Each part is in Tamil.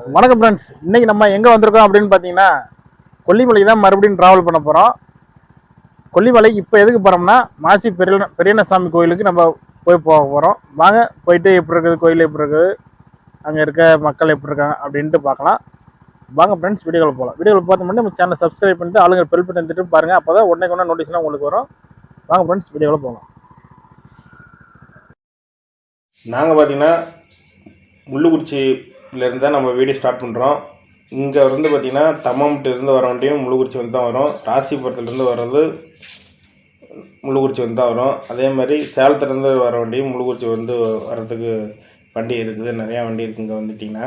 வணக்கம் ஃப்ரெண்ட்ஸ் இன்னைக்கு நம்ம எங்கே வந்திருக்கோம் அப்படின்னு பார்த்தீங்கன்னா கொல்லிமலை தான் மறுபடியும் ட்ராவல் பண்ண போகிறோம் கொல்லிமலை இப்போ எதுக்கு போகிறோம்னா மாசி பெரிய பெரியனசாமி கோயிலுக்கு நம்ம போய் போக போகிறோம் வாங்க போயிட்டு எப்படி இருக்குது கோயில் எப்படி இருக்குது அங்கே இருக்க மக்கள் எப்படி இருக்காங்க அப்படின்ட்டு பார்க்கலாம். வாங்க ஃப்ரெண்ட்ஸ் வீடியோவில் போகலாம் வீடியோவில் பார்த்து மட்டும் நம்ம சேனல் சப்ஸ்கிரைப் பண்ணிட்டு ஆளுங்க பெல் பட்டன் எடுத்துட்டு அப்போ தான் உடனே உடனே நோட்டீஸ்லாம் உங்களுக்கு வரும். வாங்க ஃப்ரெண்ட்ஸ் வீடியோவில் போகலாம் நாங்கள் பார்த்தீங்கன்னா இருந்து தான் நம்ம வீடியோ ஸ்டார்ட் பண்ணுறோம் இங்கே வந்து பார்த்திங்கன்னா தம்மம்கிட்ட வர வண்டியும் முழுகுறிச்சி வந்து தான் வரும். ராசிபுரத்துலேருந்து வர்றது முழுகுறிச்சி வந்து தான் வரும். அதே மாதிரி சேலத்துலேருந்து வர வண்டியும் முழுகுறிச்சி வந்து வர்றதுக்கு வண்டி இருக்குது. நிறையா வண்டி இருக்குது இங்கே வந்துட்டிங்கன்னா.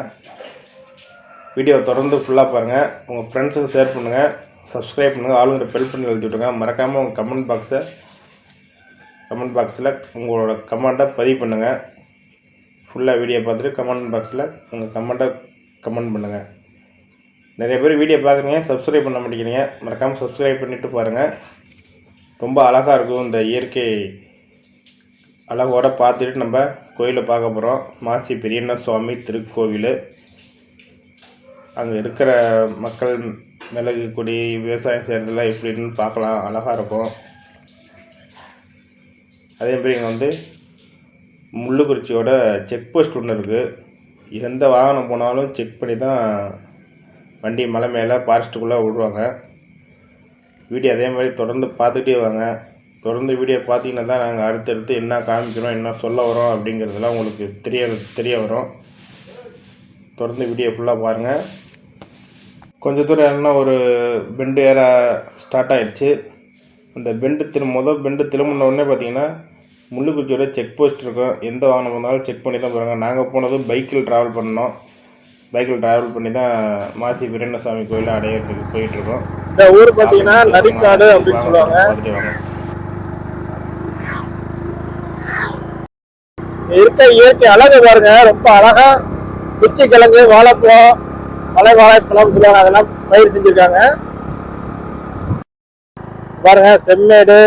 வீடியோ தொடர்ந்து ஃபுல்லாக பாருங்கள் உங்கள் ஃப்ரெண்ட்ஸுக்கு ஷேர் பண்ணுங்கள் சப்ஸ்கிரைப் பண்ணுங்கள் ஆளுங்கிற பெல் பண்ணி எழுதி விட்ருங்க மறக்காமல் உங்கள் கமெண்ட் பாக்ஸை கமெண்ட் பாக்ஸில் உங்களோட கமெண்ட்டை பதிவு பண்ணுங்கள் ஃபுல்லாக வீடியோ பார்த்துட்டு கமெண்ட் பாக்ஸில் உங்கள் கமெண்ட்டை கமெண்ட் பண்ணுங்கள் நிறைய பேர் வீடியோ பார்க்குறீங்க சப்ஸ்கிரைப் பண்ண மாட்டேங்கிறீங்க. மறக்காமல் சப்ஸ்கிரைப் பண்ணிவிட்டு பாருங்கள் ரொம்ப அழகாக இருக்கும் இந்த இயற்கை அழகோட பார்த்துட்டு நம்ம கோயிலை பார்க்க போகிறோம் மாசி பெரியண்ண சுவாமி திருக்கோவில். அங்கே இருக்கிற மக்கள் மிளகு கொடி விவசாயம் செய்கிறதுலாம் எப்படின்னு பார்க்கலாம். அழகாக இருக்கும். அதே மாதிரி இங்கே வந்து முள்ளுக்குறிச்சியோட செக் போஸ்ட் ஒன்று இருக்குது எந்த வாகனம் போனாலும் செக் பண்ணி தான் வண்டி மலை மேலே ஃபாரஸ்ட்டுக்குள்ளே விடுவாங்க. வீடியோ அதே மாதிரி தொடர்ந்து பார்த்துக்கிட்டே வாங்க. தொடர்ந்து வீடியோ பார்த்தீங்கன்னா தான் நாங்கள் அடுத்தடுத்து என்ன காமிக்கிறோம் என்ன சொல்ல வரோம் அப்படிங்கிறதுலாம் உங்களுக்கு தெரிய தெரிய வரும். தொடர்ந்து வீடியோ ஃபுல்லாக பாருங்கள் கொஞ்ச தூரம் என்ன ஒரு பெண்டு ஏற ஸ்டார்ட் ஆயிடுச்சு. அந்த பெண்டு திரு முதல் பெண்டு திரும்பின உடனே பார்த்தீங்கன்னா முள்ளுக்குச்சியோட செக் போஸ்ட் இருக்கும். எந்த வாகனம் வந்தாலும் செக் பண்ணி தான் போகிறாங்க நாங்கள் போனது பைக்கில் ட்ராவல் பண்ணோம். பைக்கில் ட்ராவல் பண்ணி தான் மாசி வீரண்ணசாமி கோயிலை அடையிறதுக்கு போயிட்டுருக்கோம். இந்த ஊர் பார்த்தீங்கன்னா நரிக்காடு அப்படின்னு சொல்லுவாங்க. இருக்க இயற்கை அழகு பாருங்க. ரொம்ப அழகா குச்சி கிழங்கு வாழைப்பழம் மலை வாழைப்பழம் சொல்லுவாங்க. அதெல்லாம் பயிர் செஞ்சிருக்காங்க. பாருங்க செம்மேடு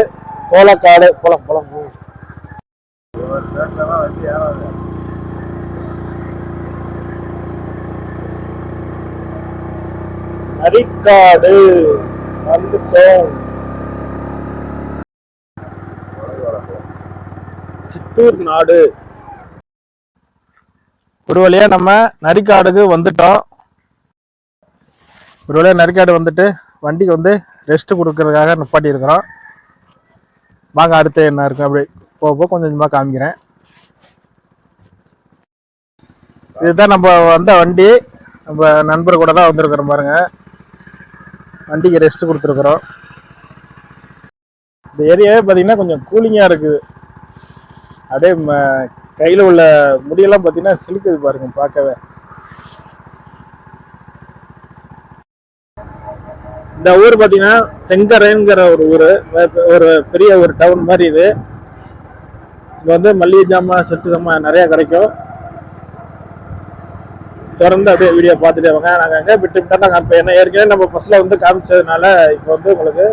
சோளக்காடு புலம் நரிக்காடு வந்துட்டோம். சித்தூர் நாடு. ஒரு வழியா நம்ம நரிக்காடுக்கு வந்துட்டோம். ஒரு வழியா நரிக்காடு வந்துட்டு வண்டிக்கு வந்து ரெஸ்ட் கொடுக்கறதுக்காக நிப்பாட்டி இருக்கிறோம் வாங்க அடுத்து என்ன இருக்கு? அப்படி போக போக கொஞ்சம் கொஞ்சமாக காமிக்கிறேன். இதுதான் நம்ம வந்த வண்டி. நம்ம நண்பர் கூட தான் வந்திருக்கிறோம் பாருங்க. வண்டிக்கு ரெஸ்ட் கொடுத்துருக்குறோம். இந்த ஏரியாவே பார்த்தீங்கன்னா கொஞ்சம் கூலிங்காக இருக்குது. அப்படியே ம- உள்ள முடியெல்லாம் பார்த்தீங்கன்னா சிலுக்குது பாருங்க பார்க்கவே. இந்த ஊர் பார்த்தீங்கன்னா செங்கரைங்கிற ஒரு ஊர். ஒரு பெரிய ஒரு டவுன் மாதிரி இது. இங்கே வந்து மல்லிகை ஜாமான் செட்டு ஜாமான் நிறைய கிடைக்கும். தொடர்ந்து அப்படியே வீடியோ பார்த்துட்டே வாங்க. நாங்கள் அங்கே விட்டு விட்டா நாங்கள் இப்போ என்ன ஏற்கனவே நம்ம பஸ்ஸில் வந்து காமிச்சதுனால இப்போ வந்து உங்களுக்கு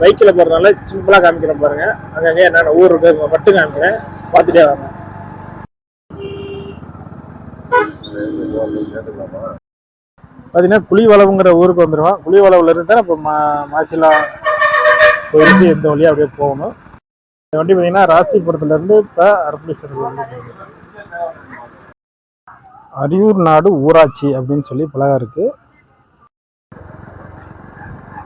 பைக்கில் போகிறதுனால சிம்பிளாக காமிக்கிறோம் பாருங்க. அங்கங்கே என்னென்ன ஊர் இருக்குது இங்க மட்டும் காமிக்கிறேன். பார்த்துட்டே வாங்க. பார்த்தீங்கன்னா புலிவளவுங்கிற ஊருக்கு வந்துடுவோம் புலிவளவுல இருந்து தான் இப்போ மா மாசிலா கோயிலுக்கு எந்த வழியாக அப்படியே போகணும். இந்த வண்டி பார்த்தீங்கன்னா ராசிபுரத்துலேருந்து இப்போ அரப்பளீஸ்வரர் வந்து அரியூர் நாடு ஊராட்சி அப்படின்னு சொல்லி பலகா இருக்கு.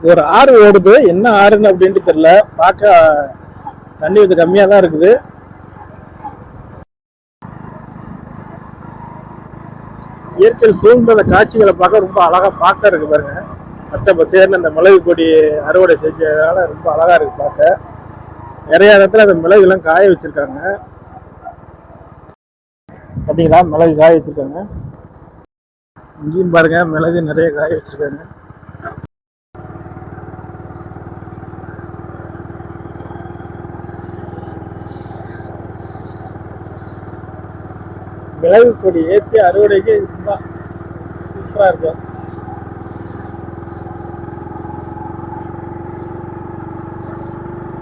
ஒரு ஆறு ஓடுது. என்ன ஆறுன்னு அப்படின்ட்டு தெரியல. பார்க்க தண்ணி வந்து கம்மியாக தான் இருக்குது. இயற்கையில் சூழ்ந்த காட்சிகளை பார்க்க ரொம்ப அழகாக பார்க்க இருக்கு பாருங்க. பச்சை பசேர்னு அந்த மிளகு கொடி அறுவடை செஞ்சதுனால ரொம்ப அழகாக இருக்கு பார்க்க. நிறைய இடத்துல அந்த மிளகுலாம் காய வச்சிருக்காங்க. பார்த்தீங்களா மிளகு காய வச்சிருக்காங்க. இங்கேயும் பாருங்க மிளகு நிறைய காய வச்சிருக்காங்க. மிளகு கொடி ஏற்றி அறுவடைக்கு இதுதான். சூப்பரா இருக்கும்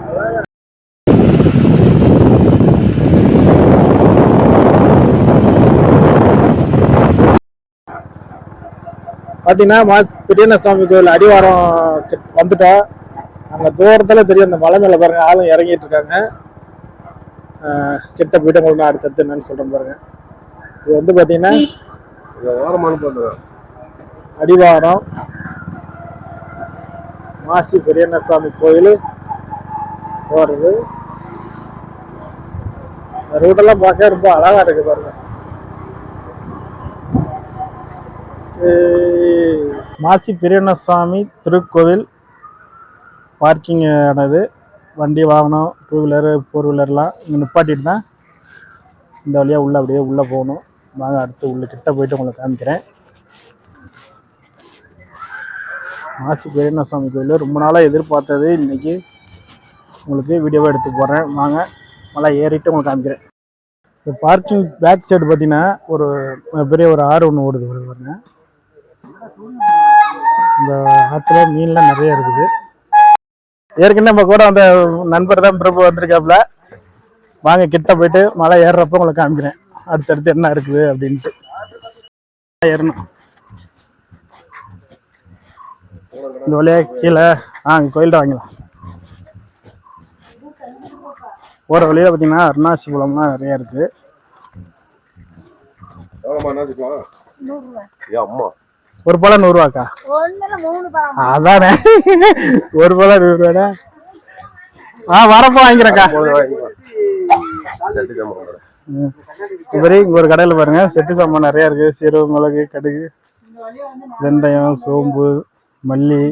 அழகா பார்த்தீங்கன்னா மாஸ் பெரியண்ணசாமி கோயில் அடிவாரம் வந்துட்டோம் அங்கே தூரத்தில் தெரியும் அந்த மலை மேலே பாருங்க ஆளும் இறங்கிட்டு இருக்காங்க. கிட்ட போயிட்டு உங்களுக்கு நான் அடுத்தடுத்து என்னன்னு சொல்கிறேன் பாருங்க. இது வந்து பார்த்தீங்கன்னா அடிவாரம். மாசி பெரியண்ணசாமி கோயில். போகிறது இந்த ரூட்டெல்லாம் பார்க்க ரொம்ப அழகா இருக்கு பாருங்க. மாசி பெரியண்ணசாமி திருக்கோவில் பார்க்கிங் ஆனது. வண்டி வாகனம் டூ வீலரு ஃபோர் வீலர்லாம் இங்கே நிப்பாட்டிட்டு தான் இந்த வழியாக உள்ளே அப்படியே உள்ளே போகணும். வாங்க அடுத்து உள்ள கிட்ட போயிட்டு உங்களுக்கு காமிக்கிறேன். மாசி பெரியண்ணசாமி கோயில் ரொம்ப நாளாக எதிர்பார்த்தது இன்றைக்கி உங்களுக்கு வீடியோவாக எடுத்து போடுறேன். வாங்க மலை ஏறிட்டு உங்களுக்கு காமிக்கிறேன். இந்த பார்க்கிங் பேக் சைடு பார்த்தீங்கன்னா ஒரு பெரிய ஒரு ஆறு ஒன்று ஓடுது வருது பாருங்கள் இந்த ஆற்றுல மீன்லாம் நிறைய இருக்குது. ஏற்கனவே நம்ம கூட அந்த நண்பர் தான் பிரபு வந்திருக்காப்புல. வாங்க கிட்ட போயிட்டு மலை ஏறுறப்ப உங்களுக்கு காமிக்கிறேன். அடுத்தடுத்து என்ன இருக்குது அப்படின்ட்டு. ஏறணும். இந்த வழியா கீழே ஆ கோயில்கிட்ட வாங்கிக்கலாம். போகிற வழியில பார்த்தீங்கன்னா அருணாசி குளம்லாம் நிறைய இருக்குது அம்மா. ஒரு பழம் நூறுரூவாக்கா அதானே. ஒரு பழம் நூறுரூவாடா ஆ வரப்போ ம். இப்படி இங்க ஒரு கடையில் பாருங்க. செட்டு சாமான் நிறைய இருக்கு. சீரக மிளகு கடுகு வெந்தயம் சோம்பு மல்லி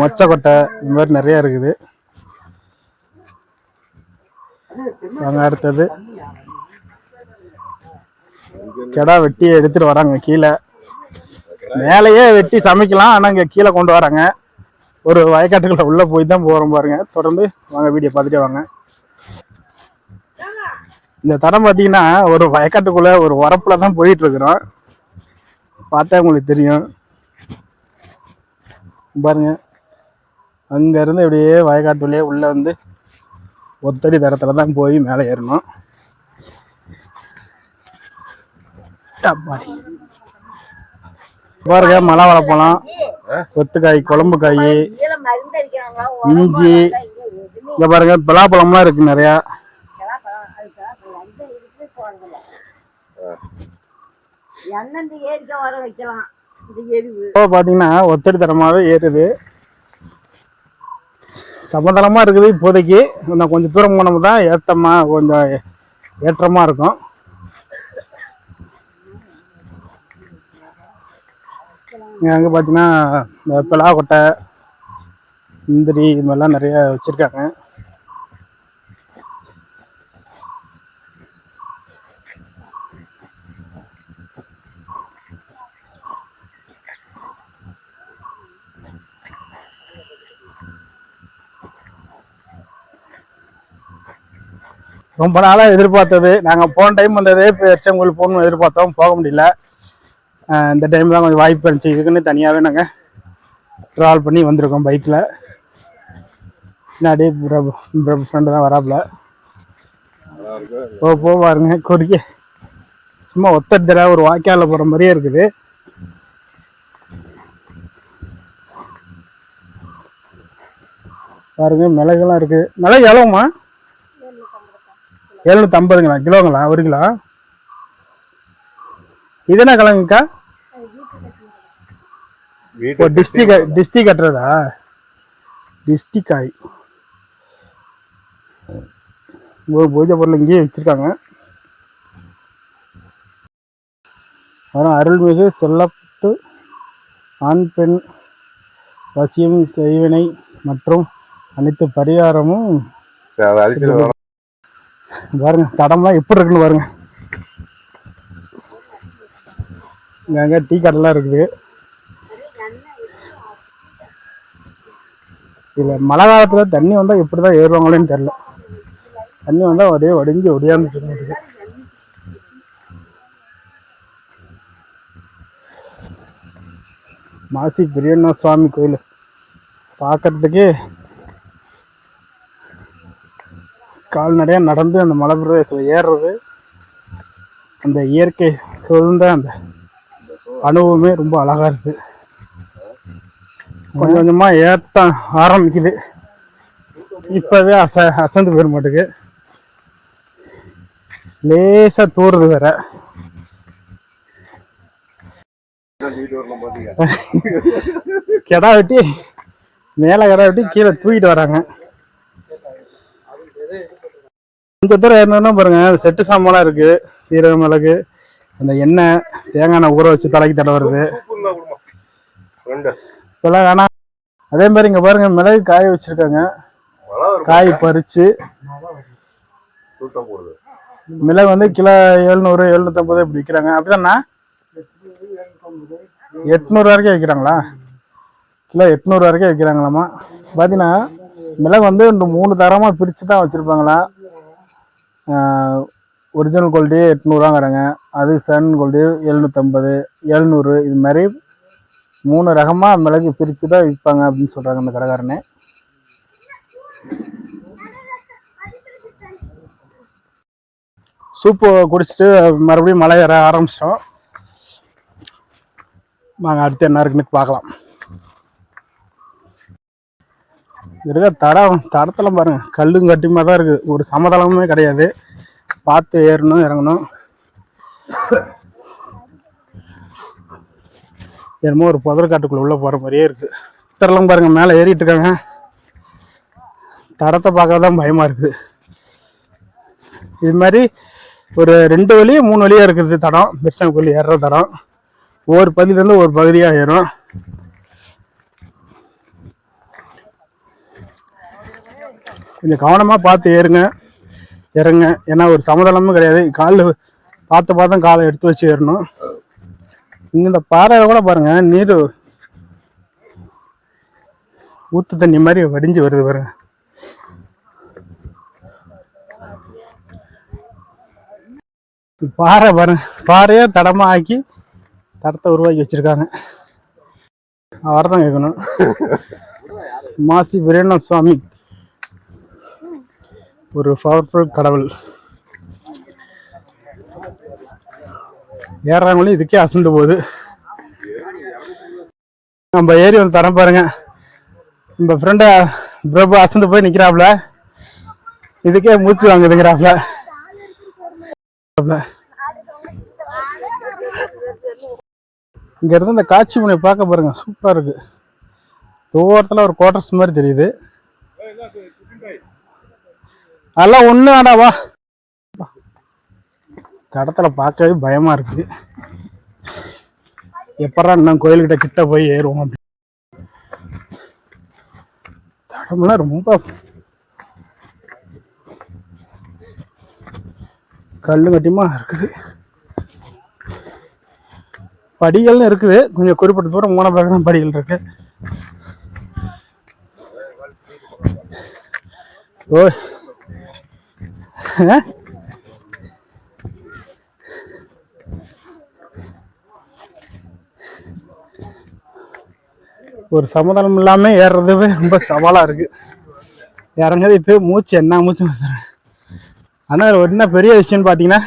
மொச்சக்கொட்டை இந்த மாதிரி நிறைய இருக்குது. வாங்க அடுத்தது. கெடா வெட்டி எடுத்துட்டு வராங்க கீழே. மேலேயே வெட்டி சமைக்கலாம். ஆனா இங்க கீழே கொண்டு வராங்க. ஒரு வயக்காட்டுக்குள்ள உள்ள போய் தான் போறோம் பாருங்க. தொடர்ந்து வாங்க வீடியோ பார்த்துட்டே வாங்க. இந்த தடம் பார்த்தீங்கன்னா ஒரு வயக்காட்டுக்குள்ள ஒரு உரப்புல தான் போயிட்டு இருக்கிறோம் பார்த்தா உங்களுக்கு தெரியும். பாருங்க. அங்கேருந்து இப்படியே அப்படியே வயக்காட்டுலயே உள்ள வந்து ஒத்தடி தரத்துல தான் போய் மேலே ஏறணும். அப்பாடி. பாருங்க மலை வாழைப்பழம் கொத்துக்காய் குழம்பு காய் இஞ்சி. இங்க பாருங்க பலாப்பழம்லாம் இருக்கு நிறையா. இப்போ பார்த்தீங்கன்னா ஒத்தடி தரமாகவே ஏறுது. சமதளமா இருக்குது இப்போதைக்கு. இன்னும் கொஞ்சம் தூரம் போனோம்னா தான் ஏத்தமா கொஞ்சம் ஏற்றமா இருக்கும். அங்கே பார்த்தீங்கன்னா இந்த கொட்டை முந்திரி இது மாதிரிலாம் நிறைய வச்சுருக்காங்க. ரொம்ப நாளாக எதிர்பார்த்தது. நாங்கள் போன டைம் வந்ததே பெருசங்கோயில் போகணும்னு எதிர்பார்த்தோம். போக முடியல. இந்த டைம் தான் கொஞ்சம் வாய்ப்பு இருந்துச்சு இதுக்குன்னு தனியாகவே நாங்கள் ட்ராவல் பண்ணி வந்திருக்கோம் பைக்கில் பின்னாடி பிரபு பிரபு ஃப்ரெண்டு தான் வராப்புல. போ போ பாருங்க கொடிக்க சும்மா ஒத்தடிதர ஒரு வாய்க்காலில் போகிற மாதிரியே இருக்குது. பாருங்க மிளகுலாம் இருக்குது மிளகு எவ்வளோம்மா எழுநூத்தி ஐம்பதுங்களா கிலோங்களா? ஒரு கிலோ? இது என்ன கிழங்குக்கா ஓ டிஸ்டி டிஸ்டி கட்டுறதா? டிஸ்டி காய் ஒரு பூஜை பொருள் இங்கேயே வச்சிருக்காங்க. அப்புறம் அருள்மிகு செல்லப்பட்டு ஆண் பெண் வசியம் செய்வினை மற்றும் அனைத்து பரிகாரமும் பாருங்க தடம்லாம் எப்படி இருக்குன்னு பாருங்க. இங்கே அங்கே டீ கடைலாம் இருக்குது. இதில் மழை காலத்தில் தண்ணி வந்தால் எப்படி தான் ஏறுவாங்களேன்னு தெரியல. தண்ணி வந்தால் ஒரே வடிஞ்சு ஒடியாந்துட்டு இருக்குது மாசி பெரியண்ணா சுவாமி கோயில். பார்க்கறதுக்கு கால்நடையாக நடந்து அந்த மலை பிரதேசத்தில் ஏறுறது அந்த இயற்கை சூழ்ந்த அந்த அனுபவமே ரொம்ப அழகா இருக்கு. கொஞ்சம் கொஞ்சமா ஏத்த ஆரம்பிக்குது. இப்பவே அச அசந்து போயிட மாட்டுக்கு. லேசா தூறுது வேற. கெடா வெட்டி மேல கெடா வெட்டி கீழே தூக்கிட்டு வராங்க. இந்த தூரம் ஏறினோம்னா பாருங்க செட்டு சாமான்லாம் இருக்கு சீரக மிளகு அந்த எண்ணெய் தேங்காய் எண்ணெய் ஊற வச்சு தலைக்கு தடவுறது இப்பெல்லாம் வேணாம். அதே மாதிரி இங்க பாருங்க மிளகு காய வச்சிருக்காங்க. காய் பறிச்சு. மிளகு வந்து கிலோ எழுநூறு எழுநூத்தம்பது இப்படி விற்கிறாங்க அப்படிதாண்ணா எட்நூறு வரைக்கும் விற்கிறாங்களா கிலோ எட்நூறு வரைக்கும் விற்கிறாங்களாமா பார்த்தீங்கன்னா மிளகு வந்து மூணு தரமாக பிரித்து தான் வச்சுருப்பாங்களா ஒரிஜினல் குவாலிட்டி எட்நூறுவாங்கிறாங்க அது சன் குவாலிட்டி எழுநூற்றம்பது எழுநூறு இது மாதிரி மூணு ரகமாக மிளகு பிரித்து தான் விற்பாங்க அப்படின்னு சொல்கிறாங்க அந்த கடைக்காரனே. சூப்பு குடிச்சிட்டு மறுபடியும் மலை ஏற ஆரம்பிச்சிட்டோம். நாங்கள் அடுத்து என்ன இருக்குன்னு பார்க்கலாம். இருக்க தடம் தடத்தெல்லாம் பாருங்கள் கல்லும் கட்டியமாக தான் இருக்குது ஒரு சமதளமுமே கிடையாது. பார்த்து ஏறணும் இறங்கணும். என்னமோ ஒரு புதற்காட்டுக்குள்ள உள்ள போற மாதிரியே இருக்கு. தரலாம் பாருங்க மேலே ஏறிட்டு இருக்காங்க. தடத்தை பார்க்க தான் பயமா இருக்குது இது மாதிரி ஒரு ரெண்டு வழி மூணு வழியா இருக்குது தடம். பெருசாங்க கோயில் ஏறுற தடம். ஒவ்வொரு பகுதியிலேருந்து ஒரு பகுதியாக ஏறும். கொஞ்சம் கவனமாக பார்த்து ஏறுங்க. இறங்க. ஏன்னா ஒரு சமதளமும் கிடையாது. காலில் பார்த்து பார்த்து காலை எடுத்து வச்சு ஏறணும். இங்க இந்த பாறையில கூட பாருங்க நீர் ஊத்து தண்ணி மாதிரி வடிஞ்சு வருது பாருங்க. பாறை பாருங்க. பாறையை தடமா ஆக்கி தடத்தை உருவாக்கி வச்சிருக்காங்க. அவர் தான் கேட்கணும். மாசி வீரண்ண சுவாமி ஒரு பவர்ஃபுல் கடவுள். ஏறுறாங்களே இதுக்கே அசந்து போகுது. நம்ம ஏறி வந்து தரம் பாருங்க. நம்ம ஃப்ரெண்ட பிரபு அசந்து போய் நிக்கிறாப்ல இதுக்கே மூச்சு வாங்குதுங்கிறாப்ல இங்க இருந்து இந்த காட்சி முனை பார்க்க பாருங்க. சூப்பரா இருக்கு. தூரத்துல ஒரு குவார்டர்ஸ் மாதிரி தெரியுது. அதெல்லாம் ஒன்றும் வேண்டாம் வா பார்க்கவே பயமாக இருக்குது எப்படா இன்னும் கோயில்கிட்ட கிட்ட போய் ஏறுவோம் அப்படி. தடம்லாம் ரொம்ப கல்லு கட்டியமாக இருக்குது. படிகள்னு இருக்குது. கொஞ்சம் குறிப்பிட்ட தூரம் மூணு பிறகு தான் படிகள் இருக்கு. ஓ ஒரு சமாதானம் இல்லாம ஏறுறதுவே ரொம்ப சவாலா இருக்கு. இறங்குறது இப்போ மூச்சு என்ன மூச்சு வந்துடுறேன் ஆனால் என்ன பெரிய விஷயம்னு பார்த்தீங்கன்னா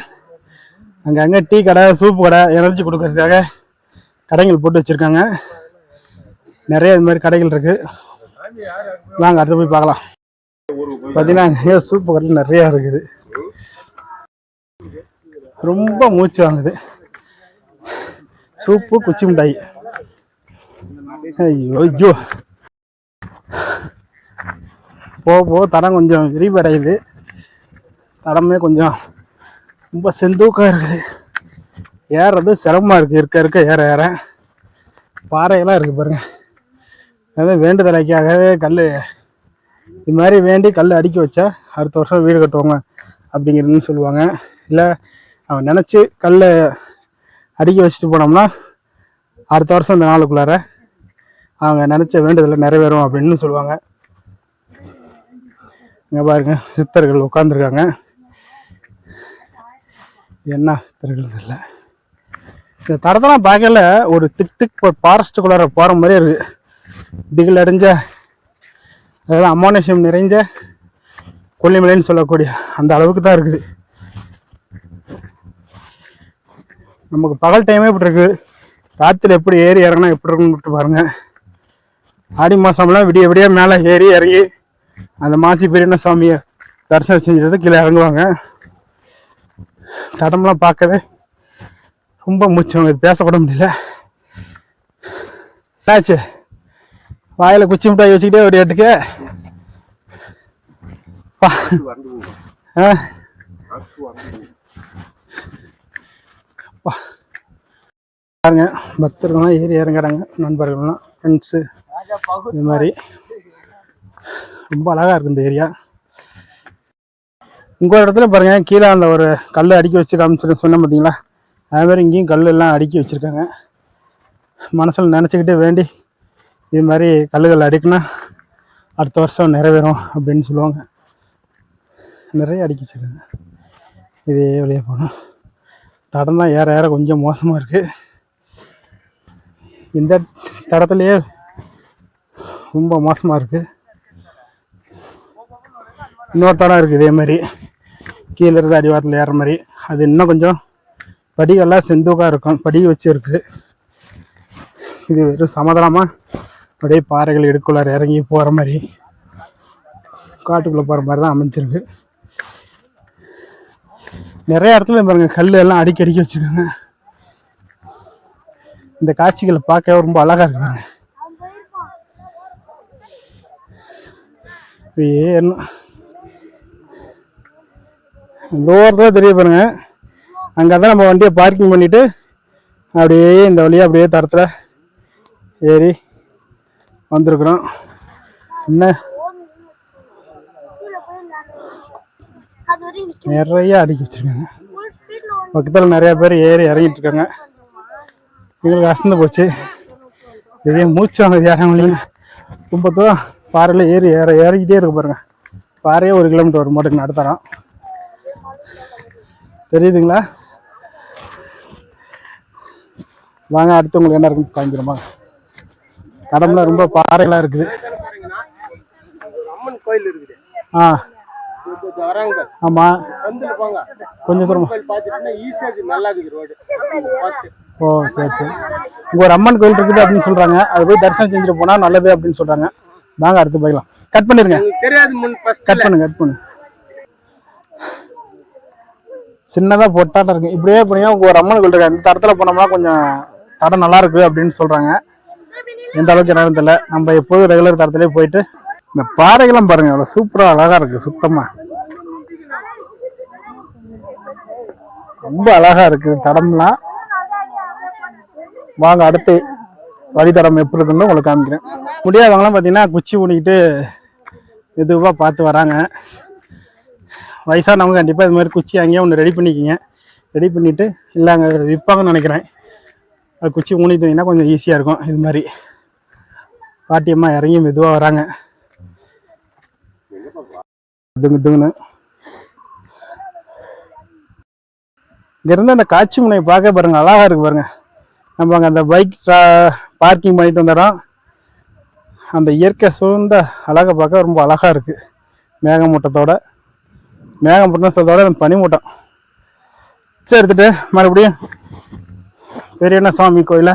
அங்கங்கே டீ கடை சூப்பு கடை எனர்ஜி கொடுக்கறதுக்காக கடைகள் போட்டு வச்சிருக்காங்க. நிறைய இது மாதிரி கடைகள் இருக்கு. நாங்கள் அடுத்து போய் பார்க்கலாம். பார்த்தீங்கன்னா அங்கே சூப்பு கடை நிறையா இருக்குது. ரொம்ப மூச்சு வாங்குது. சூப்பு குச்சி மிட்டாய். ஐயோ ஐயோ. போக போக தடம் கொஞ்சம் விரிவடையுது. தடமே கொஞ்சம் ரொம்ப செந்தூக்காக இருக்குது. ஏறுறது சிரமமாக இருக்குது இருக்க இருக்க ஏற ஏற. பாறையெல்லாம் இருக்குது பாருங்கள் அதாவது வேண்டுதலைக்காகவே கல் இது மாதிரி வேண்டி கல் அடுக்கி வச்சா அடுத்த வருஷம் வீடு கட்டுவாங்க அப்படிங்கிறதுன்னு சொல்லுவாங்க. இல்லை அவன் நினச்சி கல்ல அடுக்கி வச்சுட்டு போனோம்னா அடுத்த வருஷம் இந்த நாளுக்குள்ளார அவங்க நினச்ச வேண்டுதலை நிறைவேறும் அப்படின்னு சொல்லுவாங்க. இங்கே பாருங்க சித்தர்கள் உட்காந்துருக்காங்க என்ன சித்தர்கள் தெரியல. இந்த தடத்தெல்லாம் பார்க்கல ஒரு திக் திக் ஃபாரஸ்ட்டுக்குள்ளார போகிற மாதிரி இருக்குது திகில் அடைஞ்ச அதாவது அமானுஷம் நிறைஞ்ச கொல்லிமலைன்னு சொல்லக்கூடிய அந்த அளவுக்கு தான் இருக்குது. நமக்கு பகல் டைமே இப்படி இருக்கு. ராத்திரி எப்படி ஏறி இறங்கினா எப்படி இருக்குன்னு விட்டு பாருங்க. ஆடி மாதம்லாம் விடிய விடிய மேலே ஏறி இறங்கி அந்த மாசி பெரியண்ண சாமியை தரிசனம் செஞ்சுட்டு கீழே இறங்குவாங்க. தடம்லாம் பார்க்கவே ரொம்ப மூச்சம் இது பேசக்கூட முடியல. என்னாச்சு? வாயில குச்சி மிட்டாய் வச்சுக்கிட்டே ஒரு எட்டுக்கு பா. ஆ. பாருங்க. பக்தர்கள்லாம் ஏறி இறங்குறாங்க. நண்பர்கள்லாம் ஃப்ரெண்ட்ஸு இது மாதிரி. ரொம்ப அழகாக இருக்கு இந்த ஏரியா. உங்கள் இடத்துல பாருங்க கீழே அந்த ஒரு கல் அடுக்கி வச்சு காமிச்சிருக்கேன் சொன்னேன் பார்த்தீங்களா அதே மாதிரி இங்கேயும் கல் எல்லாம் அடுக்கி வச்சுருக்காங்க. மனசில் நினச்சிக்கிட்டே வேண்டி இது மாதிரி கல்லுகள் அடிக்கினா அடுத்த வருஷம் நிறைவேறும் அப்படின்னு சொல்லுவாங்க. நிறைய அடுக்கி வச்சுருக்காங்க. இதே வழியாக போகணும். தடம் தான் ஏற ஏற கொஞ்சம் மோசமாக இருக்குது இந்த தடத்துலேயே ரொம்ப மோசமாக இருக்குது இன்னொரு தடம் இருக்குது இதே மாதிரி. கீழே இருந்து அடிவாரத்தில் ஏற மாதிரி. அது இன்னும் கொஞ்சம் படிகள்லாம் செந்தூக்காக இருக்கும். படி வச்சுருக்கு. இது வெறும் சமதளமாக அப்படியே பாறைகள் இடுக்குள்ளார இறங்கி போகிற மாதிரி. காட்டுக்குள்ளே போகிற மாதிரி தான் அமைஞ்சிருக்கு. நிறைய இடத்துல பாருங்கள் கல் எல்லாம் அடிக்கடிக்க வச்சுருக்காங்க வச்சிருக்காங்க. இந்த காட்சிகளை பார்க்க ரொம்ப அழகா இருக்காங்க. என்ன? இந்த தெரிய பாருங்க. அங்கே தான் நம்ம வண்டியை பார்க்கிங் பண்ணிட்டு அப்படியே இந்த வழியாக அப்படியே தரத்தில் ஏறி வந்திருக்கிறோம். என்ன? நிறைய அடுக்கி வச்சிருக்காங்க. பக்கத்தில் நிறைய பேர் ஏறி இறங்கிட்டு இருக்காங்க. எங்களுக்கு அசந்து போச்சு. இதே மூச்சு வாங்க ஏற முடியல ரொம்ப தூரம் பாறையில் ஏறி ஏற ஏறிக்கிட்டே இருக்கு பாருங்க. பாறையே ஒரு கிலோமீட்டர் ஒரு மாட்டுக்கு நடத்துகிறோம் தெரியுதுங்களா? வாங்க அடுத்து உங்களுக்கு என்ன இருக்குன்னு காமிக்கிறோமா கடம்புல ரொம்ப பாறைலாம் இருக்குது. அம்மன் கோயில் இருக்குது. ஆ. ஆமாம் கொஞ்சம் தூரமா. ஈஸியாக நல்லா இருக்குது ரோடு. ஓ சரி சரி. இங்கே ஒரு அம்மன் கோயில் இருக்குது அப்படின்னு சொல்கிறாங்க அது போய் தரிசனம் செஞ்சுட்டு போனால் நல்லது அப்படின்னு சொல்கிறாங்க வாங்க அடுத்து போய்க்கலாம். கட் பண்ணிடுங்க தெரியாது கட் பண்ணுங்க கட் பண்ணு சின்னதாக பொட்டாட்டம் இருக்கு. இப்படியே போனீங்கன்னா உங்க ஒரு அம்மன் கோயில் இருக்கு. அந்த தடத்துல போனோம்னா கொஞ்சம் தடம் நல்லா இருக்கு அப்படின்னு சொல்றாங்க. எந்த அளவுக்கு என்னன்னு தெரியல. நம்ம எப்போதும் ரெகுலர் தரத்துலேயே போயிட்டு இந்த பாறைகள்லாம் பாருங்க அவ்வளோ சூப்பராக அழகா இருக்கு சுத்தமா. ரொம்ப அழகா இருக்கு தடம்லாம். வாங்க அடுத்து வழித்தடம் எப்படி இருக்குன்னு உங்களுக்கு காமிக்கிறேன். முடியாதவங்களாம் பார்த்தீங்கன்னா குச்சி ஊனிக்கிட்டு மெதுவாக பார்த்து வராங்க. வயசானவங்க கண்டிப்பாக இது மாதிரி குச்சி அங்கேயே ஒன்று ரெடி பண்ணிக்கிங்க. ரெடி பண்ணிவிட்டு இல்லை அங்கே விற்பாங்கன்னு நினைக்கிறேன். அது குச்சி ஊனிட்டீங்கன்னா கொஞ்சம் ஈஸியாக இருக்கும் இது மாதிரி. பாட்டியம்மா இறங்கி மெதுவாக வராங்க. துங்கு துங்குன்னு. இங்கேருந்து அந்த காட்சி முனையை பார்க்க பாருங்கள் அழகாக இருக்கு பாருங்கள் நம்ம அங்கே அந்த பைக் பார்க்கிங் பண்ணிட்டு வந்துடுறோம் அந்த இயற்கை சூழ்ந்த அழகை பார்க்க ரொம்ப அழகாக இருக்குது மேகமூட்டத்தோட. மேகமூட்டம் சொல்றதோட அந்த பனிமூட்டம். சரி எடுத்துட்டு மறுபடியும் பெரியண்ண சுவாமி கோயிலை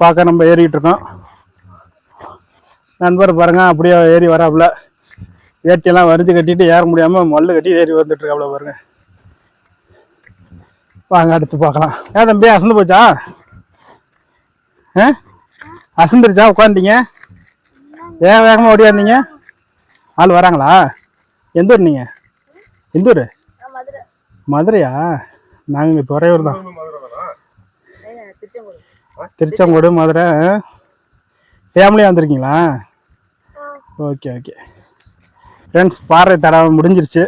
பார்க்க நம்ம ஏறிக்கிட்டு இருக்கோம். நண்பர் பாருங்கள் அப்படியே ஏறி வராப்புல. ஏற்றியெல்லாம் வரிஞ்சு கட்டிட்டு ஏற முடியாமல் மல்லு கட்டி ஏறி வந்துட்டு பாருங்கள் பாருங்க. வாங்க அடுத்து பார்க்கலாம். ஏன் தம்பி அசந்து போச்சா? ஆ அசந்துருச்சா? உட்காந்துட்டீங்க வேக வேகமாக ஓடியாந்தீங்க. ஆள் வராங்களா? எந்த ஊர் நீங்கள் எந்த ஊர்? மதுரையா? நாங்கள் இங்கே துறையூர் தான் திருச்செங்கோடு மதுரை ஃபேமிலியாக வந்திருக்கீங்களா? Okay okay. ஃப்ரெண்ட்ஸ் பாறை தடம் முடிஞ்சிருச்சு.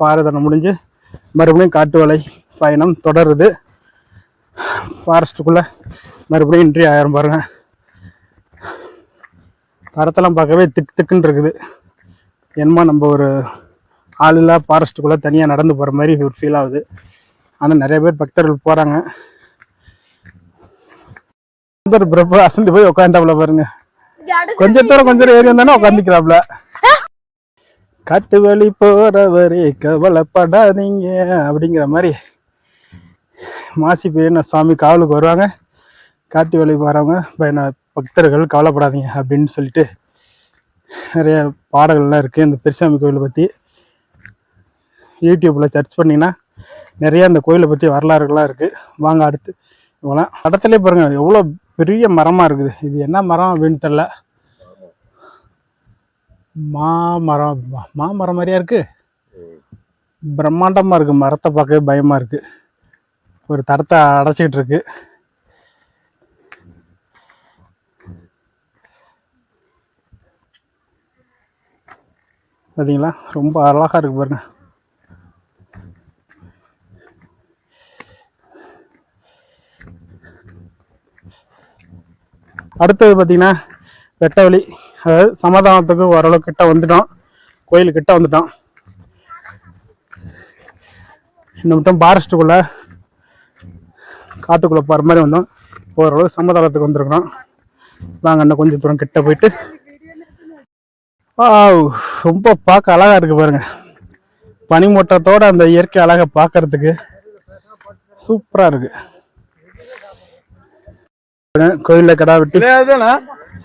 பாறை முடிஞ்சு மறுபடியும் காட்டு வலை பயணம் தொடருது. ஃபாரஸ்ட்டுக்குள்ளே மறுபடியும் இன்ட்ரி ஆயிரம் பாருங்க. தரத்தெல்லாம் பார்க்கவே திக்கு திக்குன்னு இருக்குது. என்னமோ நம்ம ஒரு ஆளில்லா ஃபாரஸ்ட்டுக்குள்ளே தனியாக நடந்து போகிற மாதிரி ஒரு ஃபீல் ஆகுது. ஆனால் நிறைய பேர் பக்தர்கள் போகிறாங்க பிரபு அசந்து போய் உட்காந்தாப்புல பாருங்க. இங்க அடுத்து கொஞ்ச தூரம் கொஞ்ச தூரம் ஏறி வந்தானே உட்காந்துக்கிறாப்புல காட்டு வழி போறவரே கவலைப்படாதீங்க அப்படிங்கிற மாதிரி மாசி பெரியண்ண சாமி காவலுக்கு வருவாங்க. காட்டு வழி போகிறவங்க பயண பக்தர்கள் கவலைப்படாதீங்க அப்படின்னு சொல்லிட்டு நிறைய பாடல்கள்லாம் இருக்குது இந்த பெருசாமி கோயிலை பற்றி யூடியூப்பில் சர்ச் பண்ணிங்கன்னா நிறைய இந்த கோயிலை பற்றி வரலாறுகள்லாம் இருக்குது வாங்க அடுத்து இவங்களாம் இடத்துலேயே பாருங்கள் எவ்வளோ பெரிய மரமாக இருக்குது. இது என்ன மரம் அப்படின்னு தெரில மாமரம் மாமரம் மாதிரியா இருக்குது பிரம்மாண்டமாக இருக்குது மரத்தை பார்க்கவே பயமாக இருக்குது ஒரு தரத்தை அடைச்சிக்கிட்டு இருக்கு. பார்த்தீங்களா ரொம்ப அழகாக இருக்கு பாருங்க. அடுத்தது பார்த்தீங்கன்னா வெட்ட வழி அதாவது சமாதானத்துக்கு ஓரளவு கிட்ட வந்துட்டோம் கோயில் கிட்ட வந்துட்டோம் இன்னும் மட்டும் ஃபாரஸ்ட்டுக்குள்ளே காட்டுக்குள்ளே போகிற மாதிரி வந்தோம் ஓரளவு சமாதானத்துக்கு வந்திருக்கிறோம் நாங்கள் இன்னும் கொஞ்சம் தூரம் கிட்ட போயிட்டு. ரொம்ப பார்க்க அழகா இருக்கு பாருங்க. பனிமூட்டத்தோட அந்த இயற்கை அழகை பார்க்கறதுக்கு சூப்பரா இருக்கு. கோயிலில் கடா வெட்டி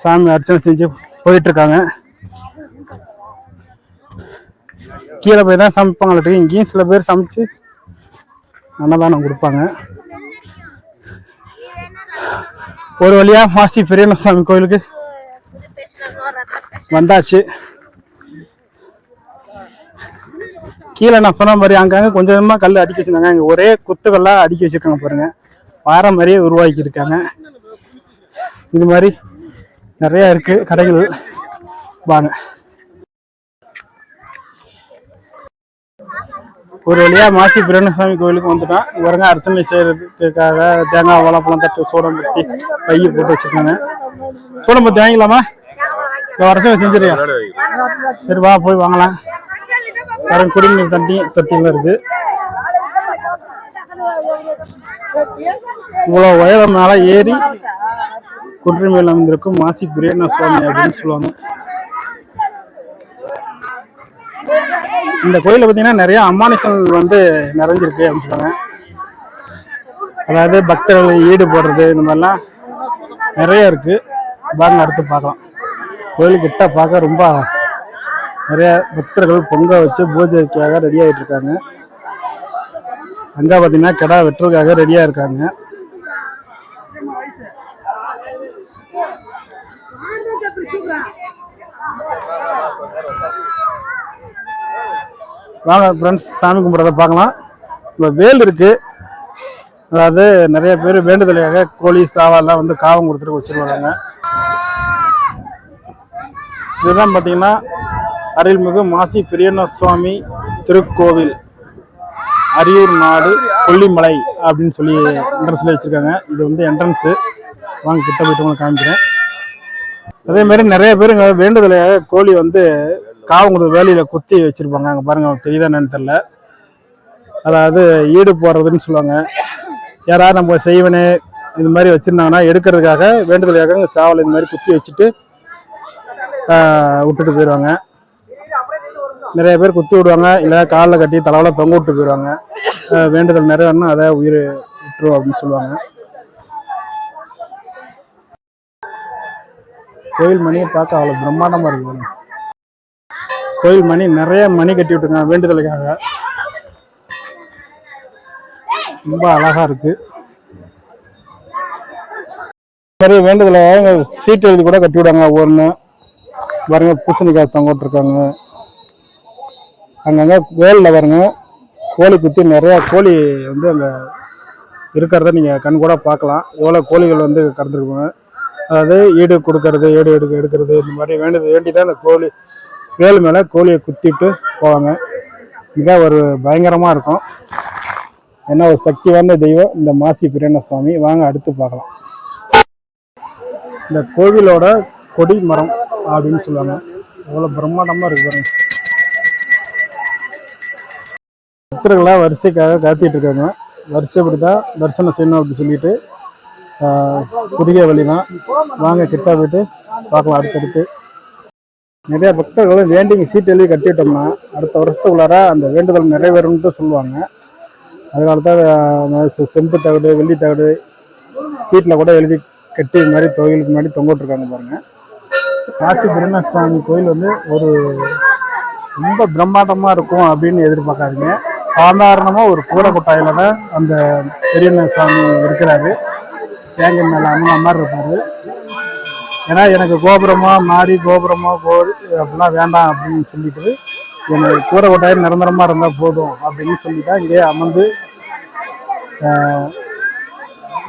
சாமி அர்ச்சனை செஞ்சு போயிட்டு இருக்காங்க கீழே போய் தான் சமைப்பாங்களாட்டு இங்கேயும் சில பேர் சமைச்சு அன்னதானம் கொடுப்பாங்க. ஒரு வழியா மாசி பெரியன சாமி கோயிலுக்கு வந்தாச்சு. கீழே நான் சொன்ன மாதிரி அங்கங்க கொஞ்சம் கொஞ்சமா கல் அடிக்க வச்சிருந்தாங்க. அங்கே ஒரே குத்துக்கல்லா அடிக்க வச்சிருக்காங்க பாருங்க. பாறை மாதிரியே உருவாக்கி இருக்காங்க இது மாதிரி நிறைய இருக்கு கடைகள். வாங்க. ஒரு வழியா மாசி பிரம்மசாமி கோயிலுக்கு வந்துட்டான் இங்க பாருங்க அர்ச்சனை செய்யறதுக்காக தேங்காய் வாழைப்பழம் தட்டு சோடம் கட்டி பைய போட்டு வச்சிருக்காங்க. சோடம் பத்தி வாங்கிக்கலாமா? இப்போ அர்ச்சனை செஞ்சிருயா சரி வா போய் வாங்கலாம். பாருங்க குடிநீர் தண்ணி தொட்டிலாம் இருக்கு. இவ்வளோ உயரம் மேலே ஏறி குன்று மேல அமைந்திருக்கும் மாசி பிரியண்ண சுவாமி அப்படின்னு சொல்லுவாங்க. இந்த கோயில பார்த்தீங்கன்னா நிறைய அமானுஷங்கள் வந்து நிறைஞ்சிருக்கு அப்படின்னு சொல்லுவாங்க. அதாவது பக்தர்களை ஈடுபடுறது இந்த மாதிரிலாம் நிறைய இருக்கு. பாருங்க அடுத்து பார்க்கலாம். கோயில் கிட்ட பார்க்க ரொம்ப நிறைய பக்தர்கள் பொங்க வச்சு பூஜைக்காக ரெடி ஆயிட்டு இருக்காங்க அங்க பார்த்தீங்கன்னா கிடா வெட்டுறதுக்காக ரெடியா இருக்காங்க. வாங்க ஃப்ரெண்ட்ஸ் சாமி கும்பிட்றத பார்க்கலாம். இப்போ வேல் இருக்குது அதாவது நிறைய பேர் வேண்டுதலையாக கோழி சாவாலாம் வந்து காவம் கொடுத்துட்டு வச்சிருவாங்க இதுதான் பார்த்தீங்கன்னா அருள்மிகு மாசி பெரியண்ண சுவாமி திருக்கோவில். அரியூர் நாடு கொல்லிமலை அப்படின்னு சொல்லி என்ட்ரன்ஸில் வச்சுருக்காங்க. இது வந்து என்ட்ரன்ஸு வாங்க கிட்ட போயிட்டு உங்களுக்கு காமிக்கிறேன். அதேமாரி நிறைய பேர் வேண்டுதலையாக கோழி வந்து காவங்குறது வேலையில குத்தி வச்சிருப்பாங்க. அங்க பாருங்க தெரியுதா என்னன்னு தெரியல. அதாவது ஈடு போடுறதுன்னு சொல்லுவாங்க. யாராவது நம்ம செய்வனே இது மாதிரி வச்சிருந்தாங்கன்னா எடுக்கிறதுக்காக வேண்டுதலுக்காக சாவல் இந்த மாதிரி குத்தி வச்சுட்டு விட்டுட்டு போயிடுவாங்க. நிறைய பேர் குத்தி விடுவாங்க. இல்லை காலில் கட்டி தலைவில் தொங்க விட்டு போயிடுவாங்க. வேண்டுதல் நிறைவேறணும் அதை உயிர் விட்டுரும் அப்படின்னு சொல்லுவாங்க. கோயில் மணியை பார்க்க அவ்வளோ பிரம்மாண்டமாக இருக்கு. கோயில் மணி நிறைய மணி கட்டி விட்டுருக்காங்க வேண்டுதலுக்காக. ரொம்ப அழகா இருக்கு. நிறைய வேண்டுதலாக சீட்டு எழுதி கூட கட்டி விடுவாங்க ஒவ்வொன்று பாருங்க பூசணிக்காய் தொங்க விட்டுருக்காங்க அங்கங்க வேலில் பாருங்க கோழி குத்தி நிறையா கோழி வந்து அங்கே இருக்கிறத நீங்கள் கண் கூட பார்க்கலாம். எவ்வளோ கோழிகள் வந்து கறந்துருக்குங்க. அதாவது ஈடு கொடுக்கறது ஈடு எடுக்க எடுக்கிறது இந்த மாதிரி வேண்டியது வேண்டி தான் அந்த கோழி வேல் மேலே கோழியை குத்திட்டு போவாங்க. மிக ஒரு பயங்கரமாக இருக்கும். ஏன்னா ஒரு சக்தி வாய்ந்த தெய்வம்? இந்த மாசி பிரியண்ண சுவாமி வாங்க அடுத்து பார்க்கலாம். இந்த கோவிலோட கொடி மரம் அப்படின்னு சொல்லுவாங்க. அவ்வளோ பிரம்மாண்டமாக இருக்கு பாருங்க. பக்தர்களாக வரிசைக்காக காத்திட்டு இருக்காங்க. வரிசைப்படி தான் தரிசனம் செய்யணும் அப்படின்னு சொல்லிட்டு குறுகிய வழி தான் வாங்க கிட்ட போயிட்டு பார்க்கலாம் அடுத்தடுத்து. நிறைய பக்தர்கள் வேண்டிங்க சீட் எழுதி கட்டிட்டோம்னா அடுத்த வருஷத்துக்குள்ளார அந்த வேண்டுதல் நிறைவேறும்னு சொல்லுவாங்க. அதனால தான் செம்பு தகடு வெள்ளி தகடு சீட்டில் கூட எழுதி கட்டி இது மாதிரி கோயிலுக்கு முன்னாடி தொங்க பாருங்கள் பாருங்க. காசி பிரம்மசாமி கோயில் வந்து ஒரு ரொம்ப பிரம்மாண்டமாக இருக்கும் அப்படின்னு எதிர்பார்க்காதீங்க. சாதாரணமாக ஒரு கூடக்கொட்டாயில் தான் அந்த பெரியண்ண சாமி இருக்கிறாரு. தேங்காய் மேலே அம்மா மாதிரி இருப்பார். ஏன்னா எனக்கு கோபுரமா மாடி கோபுரமா கோவில் அப்படிலாம் வேண்டாம் அப்படின்னு சொல்லிட்டு எனக்கு கூரை கொட்டாயம் நிரந்தரமா இருந்தா போதும் அப்படின்னு சொல்லிட்டா இங்கே அமர்ந்து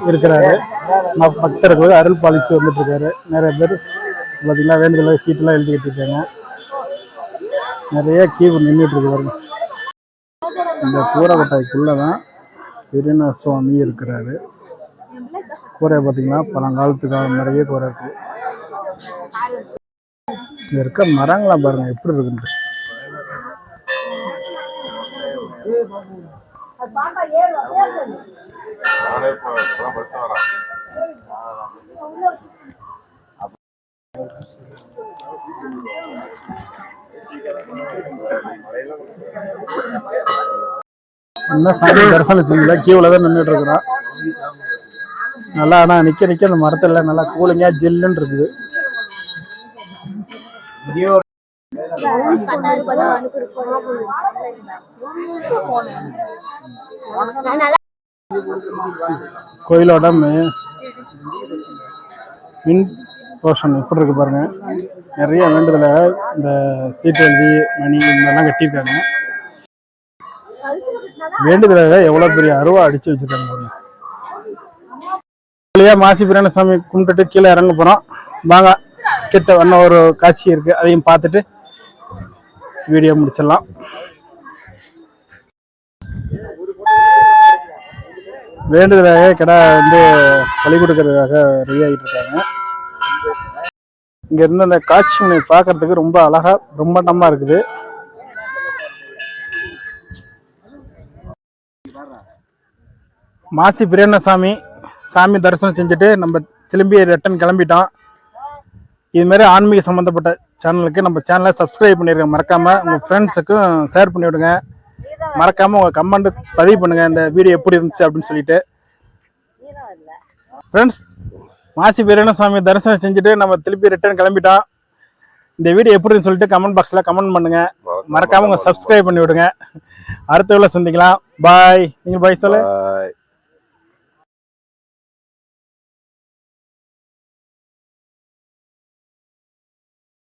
இருக்கிறாரு. பக்தர்கள் அருள் பாலிச்சு வந்துட்டு இருக்காரு. நிறைய பேர் பார்த்தீங்கன்னா வேண்டுதல சீட்டெல்லாம் எழுதிக்கிட்டு இருக்காங்க. நிறைய கீவு நின்றுட்டு இருக்கு பாருங்க. இந்த கூரைக்கொட்டாய்க்குள்ள தான் பெரியநாத சுவாமி இருக்கிறாரு. கூரை பார்த்தீங்கன்னா பழங்காலத்துக்காக நிறைய கூரை இருக்கு. இங்க இருக்க மரங்களாம் பாருங்க எப்படி இருக்குன்ட்டு. இன்னும் சாமி தரிசனம் செஞ்சல கியூவில் தான் நின்றுட்டு இருக்கிறான் நல்லா ஆனால் நிற்க நிற்க அந்த மரத்துல நல்லா கூலிங்கா ஜில்லுன்னு இருக்குது. கோயிலோட மின் போர்ஷன் எப்படி இருக்கு பாருங்க. நிறைய வேண்டுதல இந்த சீட்டு எழுதி மணி இந்த மாதிரிலாம் கட்டியிருக்காங்க. வேண்டுதல எவ்வளோ பெரிய அருவா அடிச்சு வச்சிருக்காங்க பாருங்க. வழியா மாசி பிரான சாமி கும்பிட்டுட்டு கீழே இறங்க போகிறோம் வாங்க. கிட்ட இன்னும் ஒரு காட்சி இருக்கு. அதையும் பார்த்துட்டு வீடியோ முடிச்சிடலாம். வேண்டுதலாக கிடா வந்து பலி கொடுக்கறதுக்காக ரெடி ஆகிட்டு இருக்காங்க. இங்க இருந்து அந்த காட்சி முனை பார்க்கறதுக்கு ரொம்ப அழகா பிரம்மாண்டமா இருக்குது. மாசி பிரியண்ணசாமி சாமி தரிசனம் செஞ்சுட்டு நம்ம திரும்பி ரிட்டன் கிளம்பிட்டோம் இது மாதிரி ஆன்மீக சம்மந்தப்பட்ட சேனலுக்கு நம்ம சேனலை சப்ஸ்கிரைப் பண்ணிடுங்க மறக்காமல் உங்கள் ஃப்ரெண்ட்ஸுக்கும் ஷேர் பண்ணிவிடுங்க. மறக்காமல் உங்கள் கமெண்ட் பதிவு பண்ணுங்கள் இந்த வீடியோ எப்படி இருந்துச்சு அப்படின்னு சொல்லிட்டு. ஃப்ரெண்ட்ஸ் மாசி வீரனசாமி தரிசனம் செஞ்சுட்டு நம்ம திருப்பி ரிட்டர்ன் கிளம்பிட்டோம் இந்த வீடியோ எப்படின்னு சொல்லிட்டு கமெண்ட் பாக்ஸில் கமெண்ட் பண்ணுங்க. மறக்காம உங்க சப்ஸ்கிரைப் பண்ணி விடுங்க அடுத்த வேலை சந்திக்கலாம். பாய் நீங்கள் பாய் சொல்லு